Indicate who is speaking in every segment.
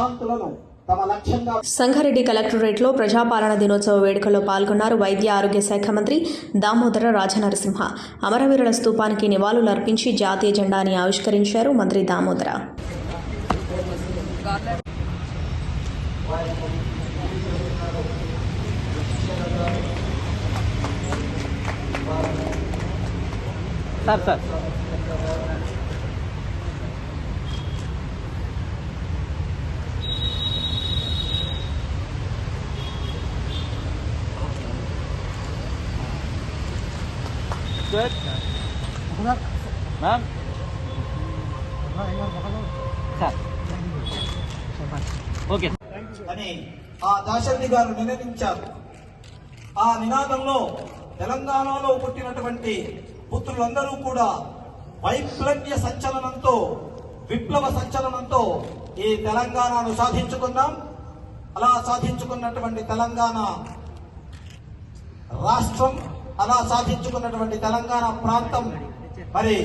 Speaker 1: ప్రశాంతులను తమ లక్ష్యంగా
Speaker 2: సంగారెడ్డి కలెక్టరేట్లో ప్రజాపాలన దినోత్సవ వేడుకల్లో పాల్గొన్నారు వైద్య ఆరోగ్య శాఖ మంత్రి దామోదర రాజనరసింహ. అమరవీరుల స్తూపానికి నివాళులు అర్పించి జాతీయ జెండాని ఆవిష్కరించారు మంత్రి Damodara.
Speaker 3: Sir sir. Good ma'am sir okay
Speaker 1: అని ఆ దాశరథి గారు నినదించారు. ఆ నినాదంలో తెలంగాణలో పుట్టినటువంటి పుత్రులందరూ కూడా వైప్లవ్య సంచలనంతో విప్లవ సంచలనంతో ఈ తెలంగాణను సాధించుకున్నాం. అలా సాధించుకున్నటువంటి తెలంగాణ రాష్ట్రం అలా సాధించుకున్నటువంటి తెలంగాణ ప్రాంతం. మరి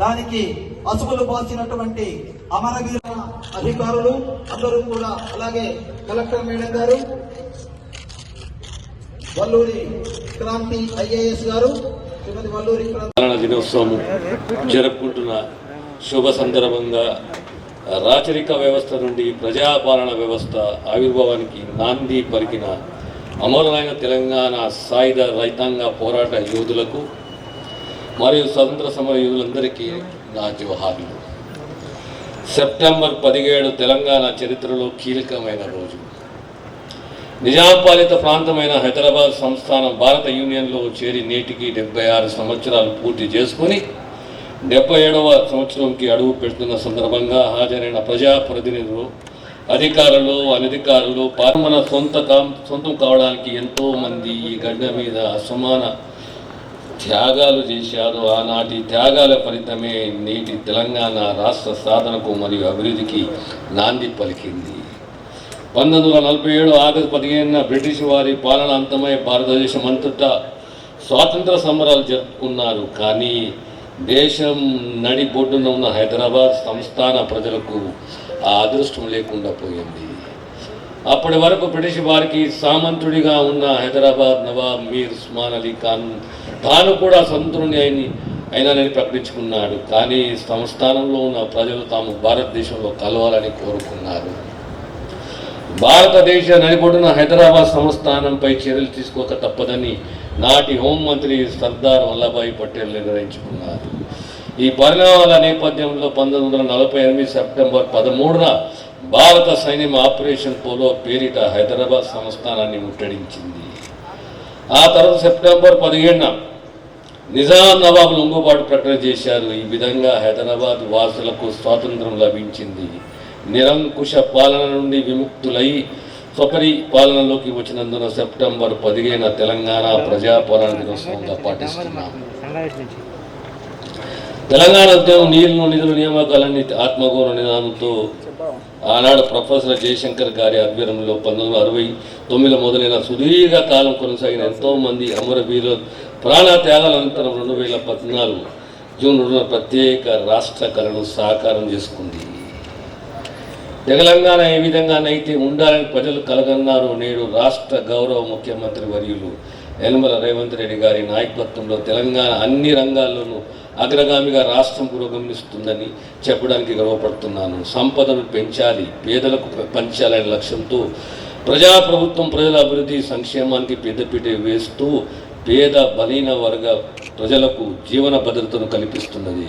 Speaker 1: దానికి అసుగులు పోసినటువంటి అమరవీర అధికారులు అందరూ కూడా అలాగే కలెక్టర్ మేడం గారు వల్లూరి క్రాంతి ఐఏఎస్ గారు శ్రీమతి వల్లూరి
Speaker 4: దినోత్సవం జరుపుకుంటున్న శుభ సందర్భంగా రాచరిక వ్యవస్థ నుండి ప్రజాపాలన వ్యవస్థ ఆవిర్భావానికి నాంది పలికిన అమరులైన తెలంగాణ సాయుధ రైతాంగ పోరాట యోధులకు మరియు స్వతంత్ర సమర యోధులందరికీ నా జోహార్లు సెప్టెంబర్ పదిహేడు తెలంగాణ చరిత్రలో కీలకమైన రోజు. నిజాపాలిత ప్రాంతమైన హైదరాబాద్ సంస్థానం భారత యూనియన్లో చేరి నేటికి డెబ్బై ఆరు సంవత్సరాలు పూర్తి చేసుకొని డెబ్బై ఏడవ సంవత్సరంకి అడుగు పెడుతున్న సందర్భంగా హాజరైన ప్రజాప్రతినిధులు అధికారులు అనధికారులు మన సొంత సొంతం కావడానికి ఎంతో మంది ఈ గడ్డ మీద అసమాన త్యాగాలు చేశారు. ఆనాటి త్యాగాల ఫలితమే నేటి తెలంగాణ రాష్ట్ర సాధనకు మరియు అభివృద్ధికి నాంది పలికింది. పంతొమ్మిది వందల నలభై ఏడు ఆగస్టు పదిహేనున బ్రిటిష్ వారి పాలన అంతమై భారతదేశం అంతటా స్వాతంత్ర సంబరాలు జరుపుకున్నారు. కానీ దేశం నడిబొడ్డున ఉన్న హైదరాబాద్ సంస్థాన ప్రజలకు ఆ అదృష్టం లేకుండా పోయింది. అప్పటి వరకు బ్రిటిష్ వారికి సామంతుడిగా ఉన్న హైదరాబాద్ నవాబ్ మీర్ ఉస్మాన్ అలీ ఖాన్ తాను కూడా స్వతంత్రుని అయిన అయినానని ప్రకటించుకున్నాడు. కానీ సంస్థానంలో ఉన్న ప్రజలు తాము భారతదేశంలో కలవాలని కోరుకున్నారు. భారతదేశ నడిబొడ్డున హైదరాబాద్ సంస్థానంపై చర్యలు తీసుకోక తప్పదని నాటి హోంమంత్రి సర్దార్ వల్లభాయ్ పటేల్ నిర్ణయించుకున్నారు. ఈ పరిణామాల నేపథ్యంలో పంతొమ్మిది వందల నలభై ఎనిమిది సెప్టెంబర్ పదమూడున భారత సైన్యం ఆపరేషన్ పోలో పేరిట హైదరాబాద్ సంస్థానాన్ని ముట్టడించింది. ఆ తర్వాత సెప్టెంబర్ పదిహేడున నిజాం నవాబ్ లొంగుబాటు ప్రకటన చేశారు. ఈ విధంగా హైదరాబాద్ వాసులకు స్వాతంత్రం లభించింది. నిరంకుశ పాలన నుండి విముక్తులై స్వపరి పాలనలోకి వచ్చినందున సెప్టెంబర్ పదిహేన తెలంగాణ ప్రజాపాలన దినోత్సవంగా పాటిస్తున్నాం. తెలంగాణ ఉద్యమం నీళ్ళు నిధుల నియామకాలన్నీ ఆత్మగౌరవ నినాదంతో ఆనాడు ప్రొఫెసర్ జయశంకర్ గారి ఆధ్వర్యంలో పంతొమ్మిది వందల అరవై తొమ్మిదిలో మొదలైన సుదీర్ఘ కాలం కొనసాగిన ఎంతో మంది అమరవీరుల ప్రాణ త్యాగాల అనంతరం రెండు వేల పద్నాలుగు జూన్ రెండున ప్రత్యేక రాష్ట్ర కళను సాకారం చేసుకుంది. తెలంగాణ ఏ విధంగానైతే ఉండాలని ప్రజలు కలగన్నారు నేడు రాష్ట్ర గౌరవ ముఖ్యమంత్రి వర్యులు యనమల రేవంత్ రెడ్డి గారి నాయకత్వంలో తెలంగాణ అన్ని రంగాల్లోనూ అగ్రగామిగా రాష్ట్రం పురోగమిస్తుందని చెప్పడానికి గర్వపడుతున్నాను. సంపదను పెంచాలి. పేదలకు పంచాలనే లక్ష్యంతో ప్రజాప్రభుత్వం ప్రజల అభివృద్ధి సంక్షేమానికి పెద్దపీట వేస్తూ పేద బలహీన వర్గ ప్రజలకు జీవన భద్రతను కల్పిస్తున్నది.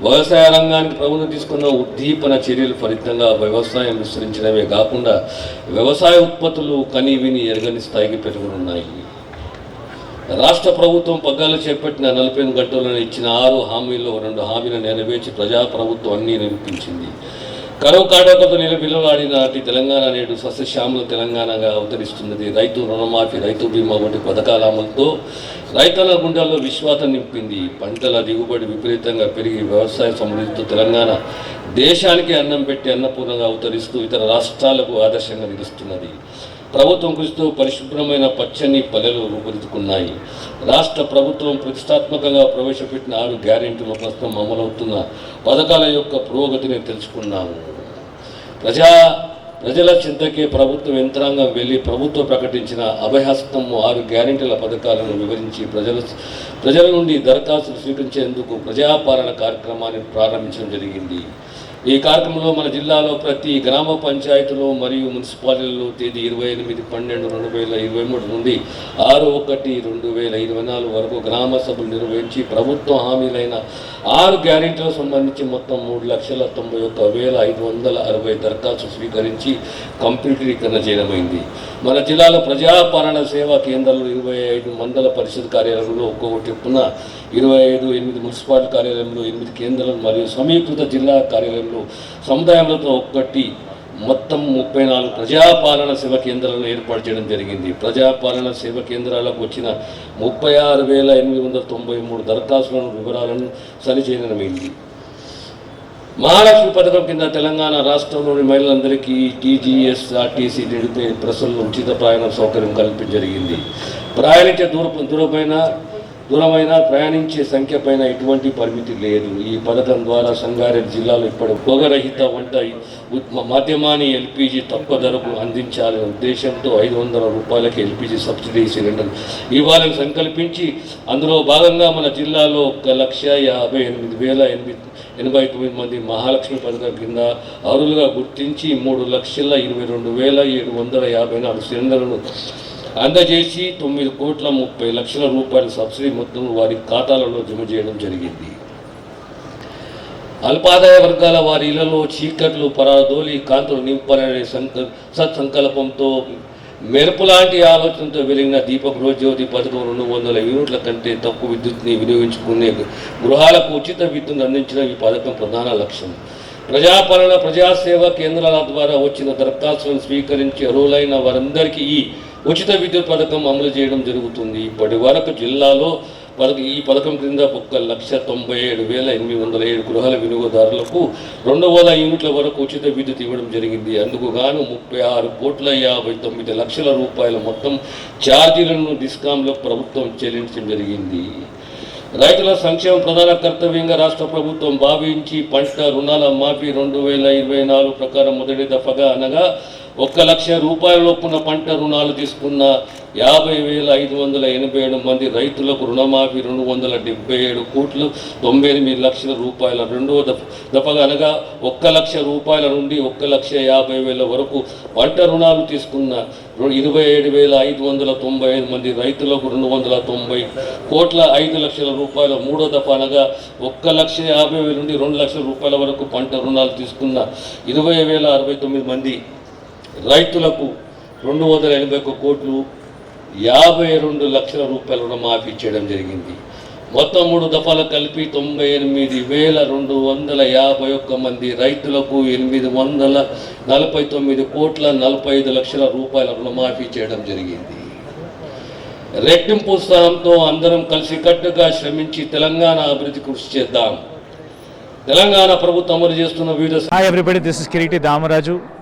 Speaker 4: వ్యవసాయ రంగానికి ప్రభుత్వం తీసుకున్న ఉద్దీపన చర్యల ఫలితంగా వ్యవసాయం విస్తరించడమే కాకుండా వ్యవసాయ ఉత్పత్తులు కని విని ఎరగని స్థాయికి పెరుగునున్నాయి. రాష్ట్ర ప్రభుత్వం పగ్గాలు చేపట్టిన నలభై ఎనిమిది గంటలను ఇచ్చిన ఆరు హామీల్లో రెండు హామీలను నెరవేర్చి ప్రజాప్రభుత్వం అన్ని నిరూపించింది. కరువు కాటకతో నిలబిలలాడిన నాటి తెలంగాణ నేడు సస్యశ్యామల తెలంగాణగా అవతరిస్తున్నది. రైతు రుణమాఫీ రైతు బీమా వంటి పథకాల అమలుతో రైతుల గుండెల్లో విశ్వాసం నింపింది. పంటల దిగుబడి విపరీతంగా పెరిగి వ్యవసాయ సమృద్ధితో తెలంగాణ దేశానికి అన్నం పెట్టి అన్నపూర్ణంగా అవతరిస్తూ ఇతర రాష్ట్రాలకు ఆదర్శంగా నిలుస్తున్నది. ప్రభుత్వం కృషితో పరిశుభ్రమైన పచ్చని పల్లెలు రూపుదిద్దుకున్నాయి రాష్ట్ర ప్రభుత్వం ప్రతిష్టాత్మకంగా ప్రవేశపెట్టిన ఆరు గ్యారెంటీలు ప్రస్తుతం అమలవుతున్న పథకాల యొక్క పురోగతిని తెలుసుకున్నాము. ప్రజా ప్రజల చింతకే ప్రభుత్వ యంత్రాంగం వెళ్ళి ప్రభుత్వం ప్రకటించిన అభయహస్తం ఆరు గ్యారెంటీల పథకాలను వివరించి ప్రజల ప్రజల నుండి దరఖాస్తులు స్వీకరించేందుకు ప్రజాపాలన కార్యక్రమాన్ని ప్రారంభించడం జరిగింది. ఈ కార్యక్రమంలో మన జిల్లాలో ప్రతి గ్రామ పంచాయతీలో మరియు మున్సిపాలిటీలో తేదీ ఇరవై ఎనిమిది పన్నెండు రెండు వేల ఇరవై మూడు నుండి ఆరు ఒకటి రెండు వేల ఇరవై నాలుగు వరకు గ్రామ సభలు నిర్వహించి ప్రభుత్వ హామీలైన ఆరు గ్యారెంటీలకు సంబంధించి మొత్తం మూడు లక్షల తొంభై ఒక్క వేల ఐదు వందల అరవై దరఖాస్తు స్వీకరించి కంప్యూటరీకరణ చేయడమైంది. మన జిల్లాలో ప్రజాపాలన సేవా కేంద్రాలు ఇరవై ఐదు మండల పరిషత్ కార్యాలయంలో ఒక్కొక్కటి చొప్పున ఇరవై ఐదు ఎనిమిది మున్సిపాలిటీ కార్యాలయంలో ఎనిమిది కేంద్రాలు మరియు సమీకృత జిల్లా కార్యాలయంలో సముదాయాలతో ఒక్కటి మొత్తం ముప్పై నాలుగు ప్రజాపాలన సేవ కేంద్రాలను ఏర్పాటు చేయడం జరిగింది. ప్రజాపాలన సేవ కేంద్రాలకు వచ్చిన ముప్పై ఆరు వేల ఎనిమిది వందల తొంభై మూడు దరఖాస్తులను వివరాలను సరిచేయడమైంది మహాలక్ష్మి పథకం కింద తెలంగాణ రాష్ట్రంలోని మహిళలందరికీ టీజీఎస్ఆర్టీసీ నిడిపే బస్సుల్లో ఉచిత ప్రయాణం సౌకర్యం కల్పించ జరిగింది. ప్రయాణించే దూర దూరమైన దూరమైన ప్రయాణించే సంఖ్య పైన ఎటువంటి పరిమితి లేదు. ఈ పథకం ద్వారా సంగారెడ్డి జిల్లాలో ఇప్పటి పొగరహిత వంట ఉత్- మాధ్యమాన్ని ఎల్పిజి తక్కువ ధరకు అందించాలనే ఉద్దేశంతో ఐదు వందల రూపాయలకి ఎల్పిజి సబ్సిడీ సిలిండర్ ఇవ్వాలని సంకల్పించి అందులో భాగంగా మన జిల్లాలో ఒక లక్ష యాభై ఎనిమిది వేల ఎనిమిది ఎనభై తొమ్మిది మంది మహాలక్ష్మి పథకం కింద అరులుగా గుర్తించి మూడు లక్షల ఇరవై రెండు వేల ఏడు వందల యాభై నాలుగు సిలిండర్లను అందజేసి తొమ్మిది కోట్ల ముప్పై లక్షల రూపాయల సబ్సిడీ మొత్తం వారి ఖాతాలలో జమ చేయడం జరిగింది. అల్పాదాయ వర్గాల వారి ఇళ్ళలో చీకట్లు పరాదోలి కాంతులు నింపాలనే సంక సత్సంకల్పంతో మెరుపు లాంటి ఆలోచనతో వెలిగిన దీపక్ రోజజ్యోతి పథకం రెండు వందల యూనిట్ల కంటే తక్కువ విద్యుత్ని వినియోగించుకునే గృహాలకు ఉచిత విద్యుత్ అందించడం ఈ పథకం ప్రధాన లక్ష్యం. ప్రజాపాలన ప్రజాసేవ కేంద్రాల ద్వారా వచ్చిన దరఖాస్తులను స్వీకరించి అర్హులైన వారందరికీ ఈ ఉచిత విద్యుత్ పథకం అమలు చేయడం జరుగుతుంది. ఇప్పటి వరకు జిల్లాలో పథక ఈ పథకం క్రింద ఒక్క లక్ష తొంభై ఏడు వేల ఎనిమిది వందల ఏడు గృహాల వినియోగదారులకు రెండు వేల యూనిట్ల వరకు ఉచిత విద్యుత్ ఇవ్వడం జరిగింది. అందుకు గాను ముప్పై ఆరు కోట్ల యాభై తొమ్మిది లక్షల రూపాయల మొత్తం ఛార్జీలను డిస్కామ్లో ప్రభుత్వం చెల్లించడం జరిగింది. రైతుల సంక్షేమం ప్రధాన కర్తవ్యంగా రాష్ట్ర ప్రభుత్వం భావించి పంట రుణాల మాఫీ రెండు వేల ఇరవై నాలుగు ప్రకారం మొదటి దఫగా అనగా ఒక్క లక్ష రూపాయల లోపున పంట రుణాలు తీసుకున్న యాభై వేల ఐదు వందల ఎనభై ఏడు మంది రైతులకు రుణమాఫీ రెండు వందల డెబ్బై ఏడు కోట్లు తొంభై ఎనిమిది లక్షల రూపాయల రెండవ దఫ దఫగా అనగా ఒక్క లక్ష రూపాయల నుండి ఒక్క లక్ష యాభై వేల వరకు పంట రుణాలు తీసుకున్న ఇరవై ఏడు వేల ఐదు వందల తొంభై ఐదు మంది రైతులకు రెండు వందల తొంభై కోట్ల ఐదు లక్షల రూపాయల మూడో దఫ అనగా ఒక్క లక్ష యాభై వేల నుండి రెండు లక్షల రూపాయల వరకు పంట రుణాలు తీసుకున్న ఇరవై వేల అరవై తొమ్మిది మంది రైతులకు రెండు వందల ఎనభై ఒక్క కోట్లు యాభై రెండు లక్షల రూపాయల రుణమాఫీ చేయడం జరిగింది. మొత్తం మూడు దఫాలు కలిపి తొంభై ఎనిమిది వేల రెండు వందల యాభై ఒక్క మంది రైతులకు ఎనిమిది వందల నలభై తొమ్మిది కోట్ల నలభై ఐదు లక్షల రూపాయల రుణమాఫీ చేయడం జరిగింది. రెట్టింపు ఉత్సాహంతో అందరం కలిసికట్టుగా శ్రమించి తెలంగాణ అభివృద్ధి కృషి చేద్దాం. తెలంగాణ ప్రభుత్వం అమలు చేస్తున్న వివిధ
Speaker 5: Hi everybody, this.